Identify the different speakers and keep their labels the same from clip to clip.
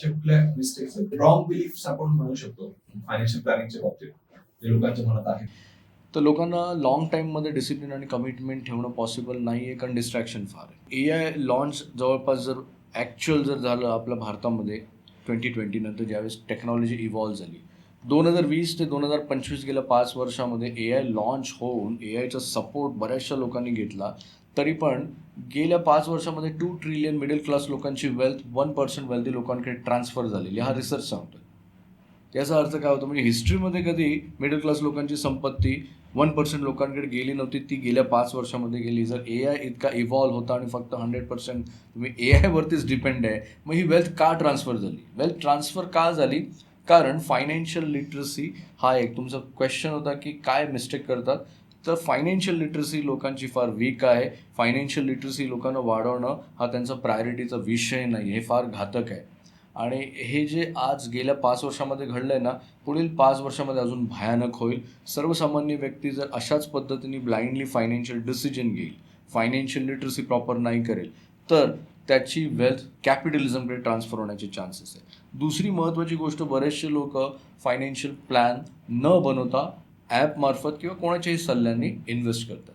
Speaker 1: अशा कुठल्या mistakes wrong belief आपण म्हणू शकतो फायनान्शियल प्लॅनिंगच्या बाबतीत जे लोकांच्या मनात आहे.
Speaker 2: तर लोकांना लॉंग टाईममध्ये डिसिप्लिन आणि कमिटमेंट ठेवणं पॉसिबल नाही आहे कारण डिस्ट्रॅक्शन फार आहे. ए आय लॉन्च जवळपास जर ॲक्च्युअल जर झालं आपल्या भारतामध्ये ट्वेंटी ट्वेंटी नंतर ज्यावेळेस टेक्नॉलॉजी इव्हॉल्व झाली. दोन हजार वीस ते दोन हजार पंचवीस गेल्या पाच वर्षामध्ये ए आय लॉन्च होऊन ए आयचा सपोर्ट बऱ्याचशा लोकांनी घेतला. तरी पण गेल्या पाच वर्षामध्ये टू ट्रिलियन मिडल क्लास लोकांची वेल्थ वन पर्सेंट वेल्थी लोकांकडे ट्रान्सफर झालेली. हा रिसर्च सांगतो याचा अर्थ काय होतो? म्हणजे हिस्ट्रीमध्ये कधी मिडल क्लास लोकांची संपत्ती वन पर्सेंट लोकांकडे गेली नव्हती ती गेल्या पाच वर्षामध्ये गेली. जर ए आय इतका इव्हॉल्व्ह होता आणि फक्त हंड्रेड पर्सेंट तुम्ही ए आयवरतीच डिपेंड आहे मग ही वेल्थ का ट्रान्सफर झाली? वेल्थ ट्रान्सफर का झाली? कारण फायनान्शियल लिटरसी हा एक तुमचा क्वेश्चन होता की काय मिस्टेक करतात? तर फायनान्शियल लिटरसी लोकांची फार वीक आहे. फायनान्शियल लिटरसी लोकांना वाढवणं हा त्यांचा प्रायोरिटीचा विषय नाही हे फार घातक आहे. आणि हे जे आज गेल्या पाच वर्षामध्ये घडलं आहे ना पुढील पाच वर्षामध्ये अजून भयानक होईल. सर्वसामान्य व्यक्ती जर अशाच पद्धतीने ब्लाइंडली फायनान्शियल डिसिजन घेईल फायनान्शियल लिटरसी प्रॉपर नाही करेल तर त्याची वेल्थ कॅपिटलिझमकडे ट्रान्सफर होण्याचे चान्सेस आहे. दुसरी महत्त्वाची गोष्ट बरेचसे लोक फायनान्शियल प्लॅन न बनवता ॲपमार्फत किंवा कोणाच्याही सल्ल्याने इन्व्हेस्ट करतात.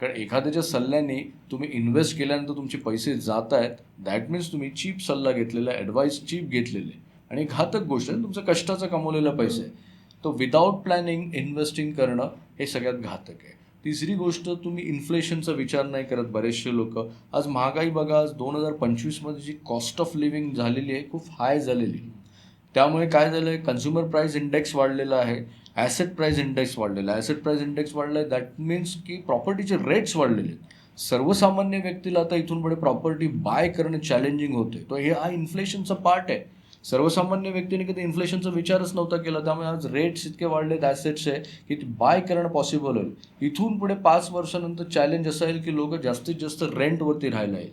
Speaker 2: कारण एखाद्याच्या सल्ल्याने तुम्ही इन्व्हेस्ट केल्यानंतर तुमचे पैसे जात आहेत दॅट मीन्स तुम्ही चीप सल्ला घेतलेला ॲडवाईस चीप घेतलेले. आणि घातक गोष्ट आहे तुमचं कष्टाचा कमवलेला पैसे आहे. तो विदाऊट प्लॅनिंग इन्व्हेस्टिंग करणं हे सगळ्यात घातक आहे. तिसरी गोष्ट तुम्ही इन्फ्लेशनचा विचार नाही करत बरेचसे लोक. आज महागाई बघा आज दोन हजार पंचवीसमध्ये जी कॉस्ट ऑफ लिव्हिंग झालेली आहे खूप हाय झालेली. त्यामुळे काय झालं आहे कन्झ्युमर प्राईस इंडेक्स वाढलेला आहे. ॲसेट प्राईज इंडेक्स वाढलेला आहे. ॲसेट प्राईज इंडेक्स वाढला आहे दॅट मीन्स की प्रॉपर्टीचे रेट्स वाढलेले आहेत. सर्वसामान्य व्यक्तीला आता इथून पुढे प्रॉपर्टी बाय करणं चॅलेंजिंग होते. तो हे हा इन्फ्लेशनचा पार्ट आहे. सर्वसामान्य व्यक्तीने कधी इन्फ्लेशनचा विचारच नव्हता केला त्यामुळे आज रेट्स इतके वाढलेत ॲसेट्स आहे की ते बाय करणं पॉसिबल होईल. इथून पुढे पाच वर्षानंतर चॅलेंज असं येईल की लोक जास्तीत जास्त रेंटवरती राहायला येईल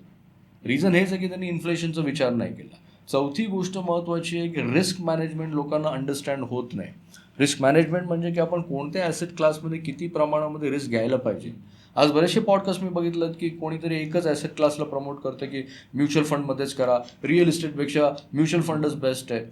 Speaker 2: रिझन हेच आहे की त्यांनी इन्फ्लेशनचा विचार नाही केला. चौथी गोष्ट महत्त्वाची आहे की रिस्क मॅनेजमेंट लोकांना अंडरस्टँड होत नाही. रिस्क मॅनेजमेंट म्हणजे की आपण कोणत्या ॲसेट क्लासमध्ये किती प्रमाणामध्ये रिस्क घ्यायला पाहिजे. आज बरेचसे पॉडकास्ट मी बघितलं की कोणीतरी एकच ॲसेट क्लासला प्रमोट करतं की म्युच्युअल फंडमध्येच करा. रिअल इस्टेटपेक्षा म्युच्युअल फंडच बेस्ट आहे.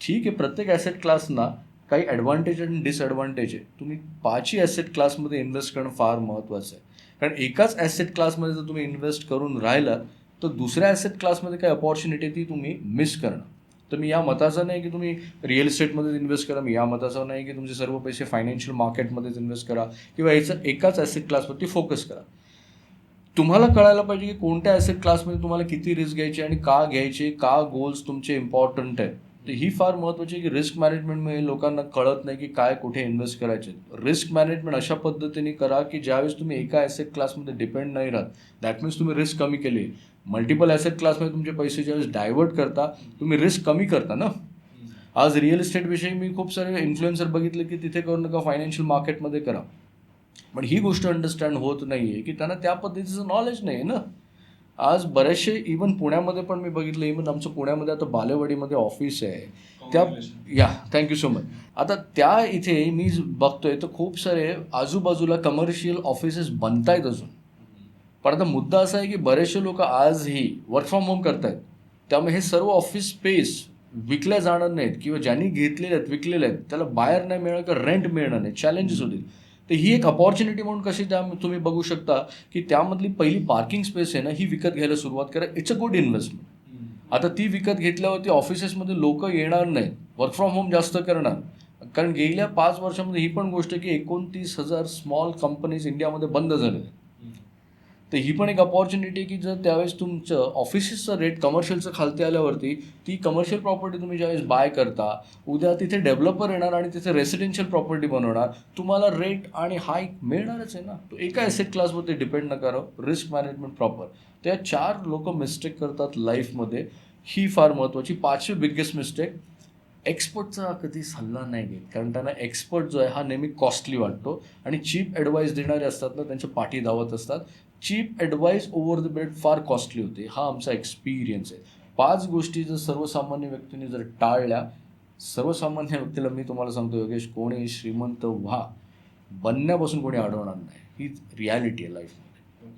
Speaker 2: ठीक आहे प्रत्येक ॲसेट क्लासना काही ॲडव्हान्टेज आणि डिसॲडव्हान्टेज आहे. तुम्ही पाचही ॲसेट क्लासमध्ये इन्व्हेस्ट करणं फार महत्त्वाचं आहे. कारण एकाच ॲसेट क्लासमध्ये जर तुम्ही इन्व्हेस्ट करून राहिलात तर दुसऱ्या ॲसेट क्लासमध्ये काय अपॉर्च्युनिटी ती तुम्ही मिस करणं. तर मी या मताचा नाही की तुम्ही रिअल इस्टेटमध्येच इन्व्हेस्ट करा मी या मताचा नाही की तुमचे सर्व पैसे फायनान्शियल मार्केटमध्येच इन्व्हेस्ट करा किंवा याचं एकाच ॲसेट क्लासवरती फोकस करा. तुम्हाला कळायला पाहिजे की कोणत्या ॲसेट क्लासमध्ये तुम्हाला किती रिस्क घ्यायची आणि का घ्यायचे का गोल्स तुमचे इम्पॉर्टंट आहेत. तर ही फार महत्त्वाची आहे की रिस्क मॅनेजमेंटमुळे लोकांना कळत नाही की काय कुठे इन्व्हेस्ट करायचे रिस्क मॅनेजमेंट अशा पद्धतीने करा की ज्यावेळेस तुम्ही एका ॲसेट क्लासमध्ये डिपेंड नाही राहत दॅट मीन्स तुम्ही रिस्क कमी केली. मल्टिपल ॲसेट क्लासमध्ये तुमचे पैसे ज्यावेळेस डायव्हर्ट करता तुम्ही रिस्क कमी करता ना? आज रिअल इस्टेटविषयी मी खूप सारे इन्फ्लुएन्सर बघितले की तिथे करू नका फायनान्शियल मार्केटमध्ये करा. पण ही गोष्ट अंडरस्टँड होत नाही आहे की त्यांना त्या पद्धतीचं नॉलेज नाही आहे ना? आज बरेचसे इवन पुण्यामध्ये पण मी बघितलं इवन आमचं पुण्यामध्ये आता बालेवाडीमध्ये ऑफिस आहे. त्या या थँक्यू सो मच आता त्या इथे मी बघतोय तर खूप सारे आजूबाजूला कमर्शियल ऑफिसेस बनतायत अजून. पण आता मुद्दा असा आहे की बरेचसे लोक आजही वर्क फ्रॉम होम करतायत. त्यामुळे हे सर्व ऑफिस स्पेस विकल्या जाणार नाहीत किंवा ज्यांनी घेतलेले आहेत विकलेले आहेत त्याला बाहेर नाही मिळणार किंवा रेंट मिळणार नाही. चॅलेंजेस होतील. तर ही एक अपॉर्च्युनिटी म्हणून कशी त्या तुम्ही बघू शकता की त्यामधली पहिली पार्किंग स्पेस आहे ना ही विकत घ्यायला सुरुवात करा. इट्स अ गुड इन्व्हेस्टमेंट आता ती विकत घेतल्यावरती ऑफिसेसमध्ये लोक येणार नाहीत. वर्क फ्रॉम होम जास्त करणार. कारण गेल्या पाच वर्षामध्ये ही पण गोष्ट आहे की एकोणतीस हजार स्मॉल कंपनीज इंडियामध्ये बंद झालेल्या आहेत तर ही पण एक अपॉर्च्युनिटी आहे की जर त्यावेळेस तुमचं ऑफिसेसचं रेट कमर्शियलचं खालती आल्यावरती ती कमर्शियल प्रॉपर्टी तुम्ही ज्यावेळेस बाय करता उद्या तिथे डेव्हलपर येणार आणि तिथे रेसिडेन्शियल प्रॉपर्टी बनवणार तुम्हाला रेट आणि हाईक मिळणारच आहे ना. तो एका ॲसेट क्लासवरती डिपेंड न करो रिस्क मॅनेजमेंट प्रॉपर त्या चार लोक मिस्टेक करतात लाईफमध्ये ही फार महत्त्वाची पाचवी बिगेस्ट मिस्टेक एक्सपर्टचा कधी सल्ला नाही घेत. कारण त्यांना एक्सपर्ट जो आहे हा नेहमी कॉस्टली वाटतो. आणि चीप ॲडवाईस देणारे असतात ना त्यांच्या पाठी धावत असतात. Cheap advice over the bed फार कॉस्टली होते. हा आमचा एक्सपिरियन्स आहे. पाच गोष्टी जर सर्वसामान्य व्यक्तीने जर टाळल्या सर्वसामान्य व्यक्तीला मी तुम्हाला सांगतो योगेश कोणी श्रीमंत व्हा. बनण्यापासून कोणी अडवणार नाही. ही रियालिटी आहे लाईफ